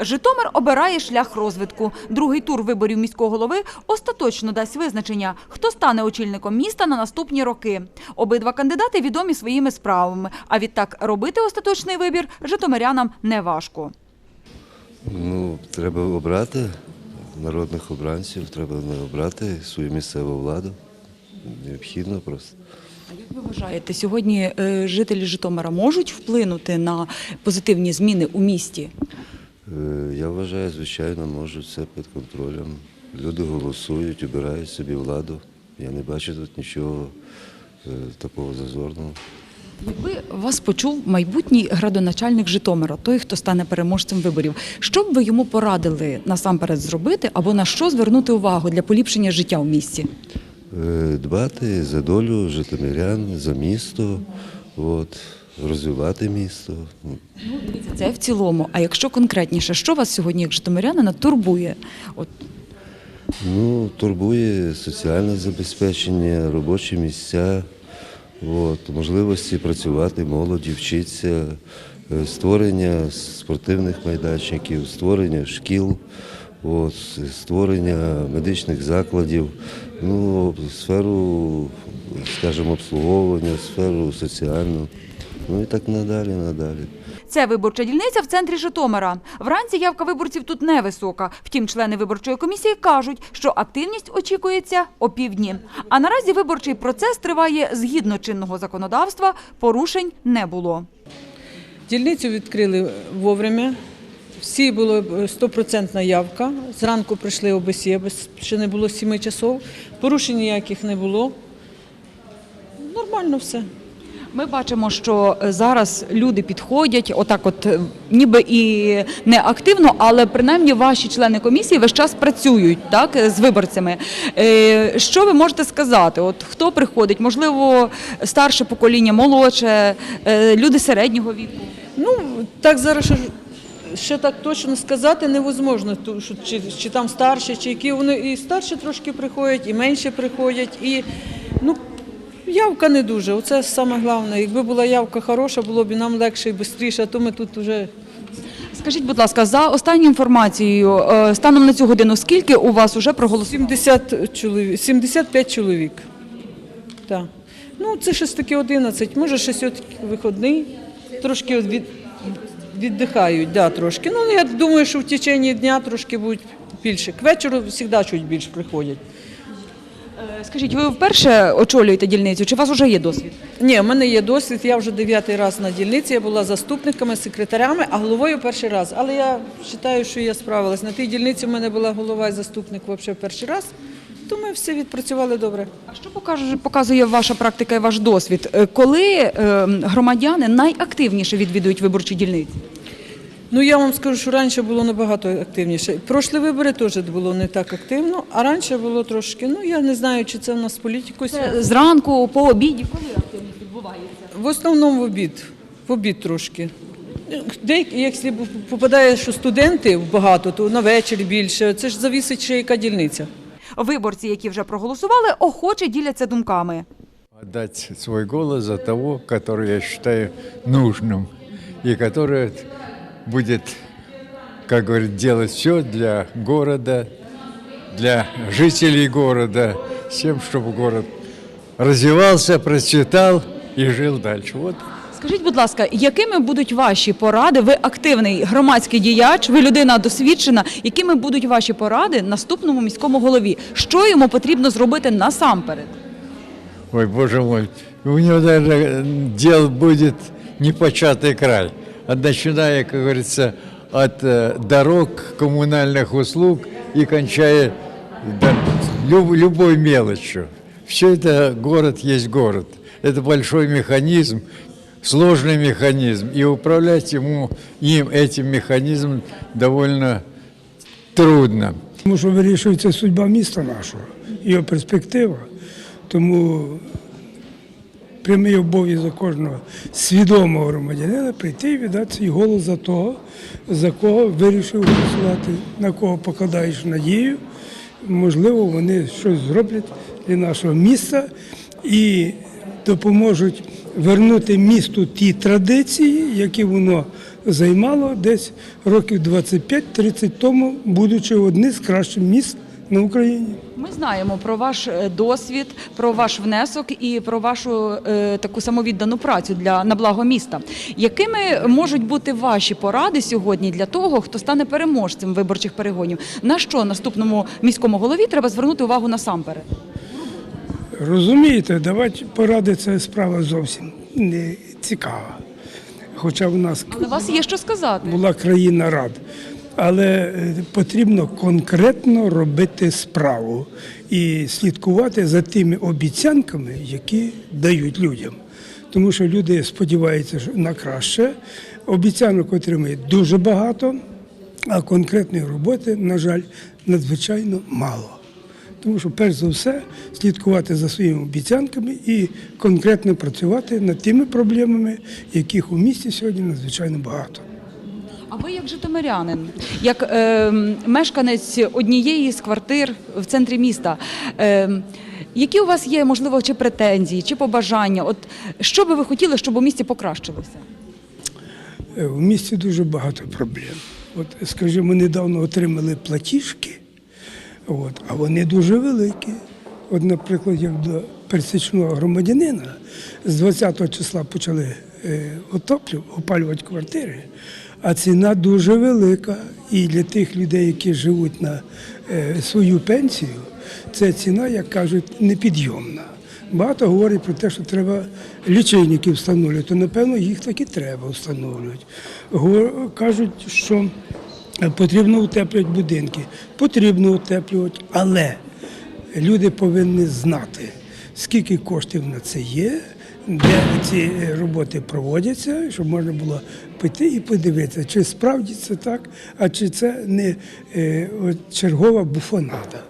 Житомир обирає шлях розвитку. Другий тур виборів міського голови остаточно дасть визначення, хто стане очільником міста на наступні роки. Обидва кандидати відомі своїми справами. А відтак робити остаточний вибір житомирянам не важко. Ну, треба обрати народних обранців, треба не обрати свою місцеву владу. Необхідно просто. А як ви вважаєте, сьогодні е, жителі Житомира можуть вплинути на позитивні зміни у місті? Е, Я вважаю, звичайно, можуть все під контролем. Люди голосують, обирають собі владу. Я не бачу тут нічого е, такого зазорного. Якби вас почув майбутній градоначальник Житомира, той, хто стане переможцем виборів, що б ви йому порадили насамперед зробити або на що звернути увагу для поліпшення життя в місті? Е, Дбати за долю житомирян, за місто, от, розвивати місто. Ну, дивіться, це в цілому. А якщо конкретніше, що вас сьогодні, як житомирянина, турбує? От Ну, турбує соціальне забезпечення, робочі місця, от, можливості працювати молоді, вчитися, е, створення спортивних майданчиків, створення шкіл, от, створення медичних закладів, ну, сферу, скажімо, обслуговування, сферу соціальну, ну і так надалі, надалі. Це виборча дільниця в центрі Житомира. Вранці явка виборців тут невисока. Втім, члени виборчої комісії кажуть, що активність очікується опівдні. А наразі виборчий процес триває згідно чинного законодавства. Порушень не було. Дільницю відкрили вовремя. Всі було стопроцентна явка. Зранку прийшли ОБСЄ, ще не було сіми часов. Порушень ніяких не було. Нормально все. Ми бачимо, що е, зараз люди підходять, отак, от е, ніби і не активно, але принаймні ваші члени комісії весь час працюють так е, з виборцями. Що ви можете сказати? От хто приходить? Можливо, старше покоління, молодше, люди середнього віку. Ну, так зараз ще так точно сказати невозможно, що чи, чи там старші, чи які вони і старші трошки приходять, і менше приходять. І ну, явка не дуже. Оце саме головне. Якби була явка хороша, було б і нам легше і швидше, а то ми тут вже Скажіть, будь ласка, за останньою інформацією, е, станом на цю годину, скільки у вас уже проголосували? 70 чоловік, 75 чоловік. Так. Ну, це щось таке 11, може сьогодні виходний, трошки від, віддихають, да, трошки. Ну, я думаю, що в течение дня трошки будуть більше. К вечору завжди чуть більше приходять. Скажіть, ви вперше очолюєте дільницю? Чи у вас вже є досвід? Ні, в мене є досвід, я вже дев'ятий раз на дільниці, я була заступниками, секретарями, а головою перший раз. Але я вважаю, що я справилась. На тій дільниці в мене була голова і заступник взагалі перший раз, то ми всі відпрацювали добре. А що покаже, показує ваша практика і ваш досвід? Е, Коли е, громадяни найактивніше відвідують виборчі дільниці? Ну я вам скажу, що раніше було набагато активніше. Прошлі вибори теж було не так активно, а раніше було трошки. Ну я не знаю, чи це в нас з політикою. Це зранку, по обіді, коли активність відбувається? В основному в обід. В обід трошки. Деякі, якщо попадає, що студенти багато, то на вечір більше. Це ж завісить ще яка дільниця. Виборці, які вже проголосували, охоче діляться думками. отдать свой голос за того, который я считаю нужным, и который будет, как говорит, делать все для города, для жителей города, с тем, чтобы город развивался, процветал и жил дальше. Вот Скажіть, будь ласка, якими будуть ваші поради? Ви активний громадський діяч, ви людина досвідчена. Якими будуть ваші поради наступному міському голові? Що йому потрібно зробити насамперед? Ой, боже мой, у него даже дел будет непочатый край. От, начиная, как говорится, от э, дорог, коммунальных услуг и кончая да, люб- любой мелочью. Все это город есть город. Это большой механизм, сложный механизм. И управлять ему, им, этим механизмом довольно трудно. Тому що вирішується судьба міста нашого, його перспектива. Тому прямий обов'язок кожного свідомого громадянина прийти і віддати свій голос за того, за кого вирішив голосувати, на кого покладаєш надію. Можливо, вони щось зроблять для нашого міста і допоможуть вернути місту ті традиції, які воно займало десь років 25-30 тому, будучи одним з кращих міст на Україні. Ми знаємо про ваш е, досвід, про ваш внесок і про вашу е, таку самовіддану працю для на благо міста. Якими можуть бути ваші поради сьогодні для того, хто стане переможцем виборчих перегонів? На що наступному міському голові треба звернути увагу насамперед? Розумієте, давати поради це справа зовсім не цікава. Хоча в нас Але у вас є що сказати. була країна рад. Але е, потрібно конкретно робити справу і слідкувати за тими обіцянками, які дають людям. Тому що люди сподіваються на краще, обіцянок отримують дуже багато, а конкретної роботи, на жаль, надзвичайно мало. Тому що, перш за все, слідкувати за своїми обіцянками і конкретно працювати над тими проблемами, яких у місті сьогодні надзвичайно багато. А ви як житомирянин, як е, мешканець однієї з квартир в центрі міста, е, які у вас є, можливо, чи претензії, чи побажання? От що би ви хотіли, щоб у місті покращилося? Е, В місті дуже багато проблем. От, скажімо, ми недавно отримали платіжки, от, а вони дуже великі. От, наприклад, як до пересічного громадянина з 20 числа почали е, отоплю, опалювати квартири, а ціна дуже велика. І для тих людей, які живуть на е, свою пенсію, це ціна, як кажуть, непідйомна. Багато говорять про те, що треба лічильники встановлювати, то напевно їх таки треба встановлювати. Кажуть, що потрібно утеплювати будинки. Потрібно утеплювати, але люди повинні знати, скільки коштів на це є, де ці роботи проводяться, щоб можна було піти і подивитися, чи справді це так, а чи це не е, чергова буфонада.